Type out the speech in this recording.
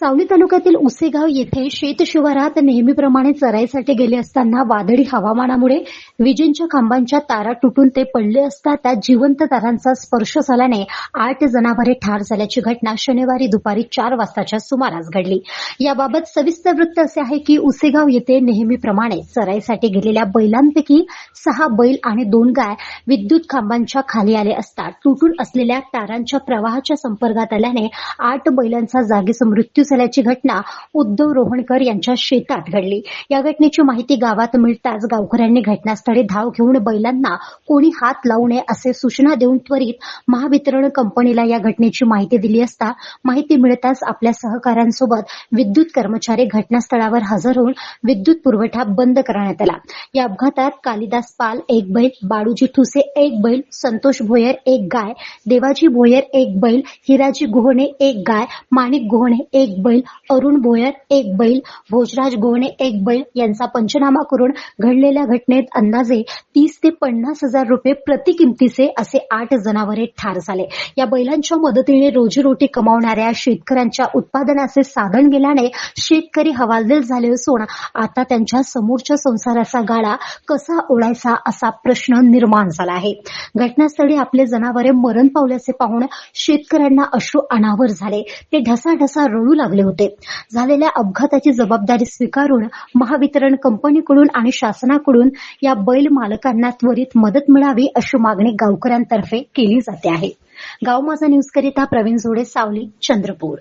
सावली तालुक्यातील उसेगाव येथे शेत शिवारात नेहमीप्रमाणे चराईसाठी गेले असताना वादळी हवामानामुळे विजेंच्या खांबांच्या तारा तुटून ते पडले असता त्यात जिवंत तारांचा स्पर्श झाल्याने आठ जनावरे ठार झाल्याची घटना शनिवारी दुपारी चार वाजताच्या सुमारास घडली. याबाबत सविस्तर वृत्त असे आहे की उसेगाव येथे नेहमीप्रमाणे चराईसाठी गेलेल्या बैलांपैकी सहा बैल आणि दोन गाय विद्युत खांबांच्या खाली आले असता तुटून असलेल्या तारांच्या प्रवाहाच्या संपर्कात आल्याने आठ बैलांचा जागीच मृत्यू झाल्याची घटना उद्धव रोहणकर यांच्या शेतात घडली. या घटनेची माहिती गावात मिळताच गावकऱ्यांनी घटनास्थळी धाव घेऊन बैलांना कोणी हात लावू नये असे सूचना देऊन त्वरित महावितरण कंपनीला या घटनेची माहिती दिली असता माहिती मिळताच आपल्या सहकाऱ्यांसोबत विद्युत कर्मचारी घटनास्थळावर हजर होऊन विद्युत पुरवठा बंद करण्यात आला. या अपघातात कालिदास पाल एक बैल बाळूजी ठुसे एक बैल संतोष भोयर एक गाय देवाजी भोयर एक बैल हिराजी गोहणे एक गाय माणिक गोहणे एक बैल अरुण भोयर एक बैल भोजराज गोहणे एक बैल यांचा पंचनामा करून घडलेल्या घटनेत अंदाजे तीस ते पन्नास हजार रुपये प्रति किमतीचे असे आठ जनावरे ठार झाले. या बैलांच्या मदतीने रोजीरोटी कमावणाऱ्या शेतकऱ्यांच्या उत्पादनाचे साधन गेल्याने शेतकरी हवालदिल झाले असून आता त्यांच्या समोरच्या संसाराचा गाळा कसा ओढायचा असा प्रश्न निर्माण झाला आहे. घटनास्थळी आपले जनावरे मरण पावल्याचे पाहून शेतकऱ्यांना अश्रू अनावर झाले. ते ढसाढसा रडू लागले. होते. झालेल्या अपघाताची जबाबदारी स्वीकारून महावितरण कंपनीकडून आणि शासनाकडून या बैल मालकांना त्वरित मदत मिळावी अशी मागणी गावकऱ्यांतर्फे केली जाते आहे. गाव माझा न्यूज करिता प्रवीण जोडे सावली चंद्रपूर.